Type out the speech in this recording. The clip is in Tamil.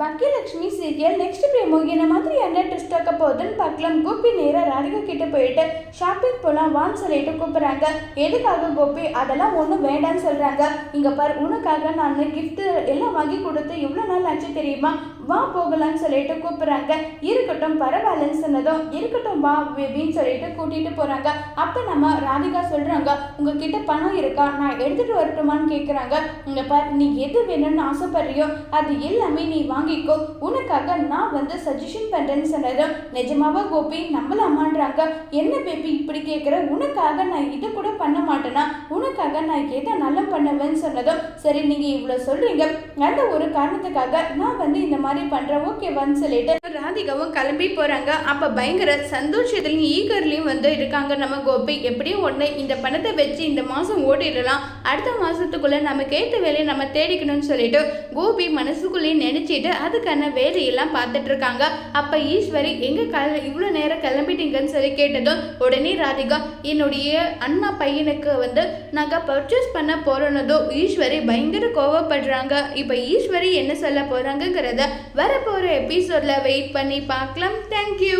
பாக்கியலட்சுமி சீரியல் நெக்ஸ்ட் பிரேமோ என்ன மாதிரி என்ன ட்விஸ்ட் ஆக்க போகுதுன்னு பார்க்கலாம். கோபி நேராக ராதிகா கிட்ட போயிட்டு ஷாப்பிங் போகலாம் வான்னு சொல்லிட்டு கூப்பிட்றாங்க. எதுக்காக கோபி? அதெல்லாம் ஒன்றும் வேண்டாம்னு சொல்கிறாங்க இங்கே பார் உனக்காக நான் கிஃப்ட் எல்லாம் வாங்கி கொடுத்து இவ்வளோ நாள் ஆச்சு தெரியுமா? வா போகலாம்னு சொல்லிட்டு கூப்பிட்றாங்க. இருக்கட்டும் பரவாயில்லன்னு சொன்னதும் இருக்கட்டும் வா பேபின்னு சொல்லிட்டு கூட்டிகிட்டு போகிறாங்க அப்போ நம்ம ராதிகா சொல்கிறாங்க உங்ககிட்ட பணம் இருக்கா? நான் எடுத்துகிட்டு வரட்டுமான்னு கேட்குறாங்க இங்கே பார் நீ எது வேணும்னு ஆசைப்படுறியோ அது எல்லாமே நீ வாங்கிக்கோ. உனக்காக நான் வந்து சஜஷன் பண்றேன்னு சொன்னதும் நிஜமாவா கோபி? நம்பலாமான்றாங்க என்ன பேபி இப்படி கேட்குற உனக்காக நான் இது கூட பண்ண மாட்டேனா? உனக்காக நான் எதை நல்லா பண்ணுவேன்னு சொன்னதும் சரி நீங்க இவ்வளோ சொல்றீங்க. அந்த ஒரு காரணத்துக்காக நான் வந்து இந்த மாதிரி பண்றேன். ஓகேவான்னு சொல்லிட்டு ராதிகாவும் கிளம்பி போறாங்க. அப்ப பயங்கர சந்தோஷத்துலயும் ஈகர்லயும் வந்து இருக்காங்க நம்ம கோபி. எப்படியும் ஒன்று இந்த பணத்தை வச்சு இந்த மாதம் ஓடிடலாம். அடுத்த மாதத்துக்குள்ளே நம்ம ஏற்ற வேலையை நம்ம தேடிக்கணும்னு சொல்லிட்டு கோபி மனசுக்குள்ளேயே நினச்சிட்டு அதுக்கான வேலையெல்லாம் பார்த்துட்டு இருக்காங்க அப்ப ஈஸ்வரி எங்க கல இவ்வளோ நேரம் கிளம்பிட்டீங்கன்னு சொல்லி கேட்டதும் உடனே ராதிகா என்னுடைய அண்ணா பையனுக்கு வந்து நாங்கள் பர்ச்சேஸ் பண்ண போறோன்னதும் ஈஸ்வரி பயங்கர கோவப்படுறாங்க. இப்போ ஈஸ்வரி என்ன சொல்ல போகிறாங்கங்கிறத வரப்போகிற எபிசோட்ல வெயிட் பண்ணி பார்க்கலாம். தேங்க்யூ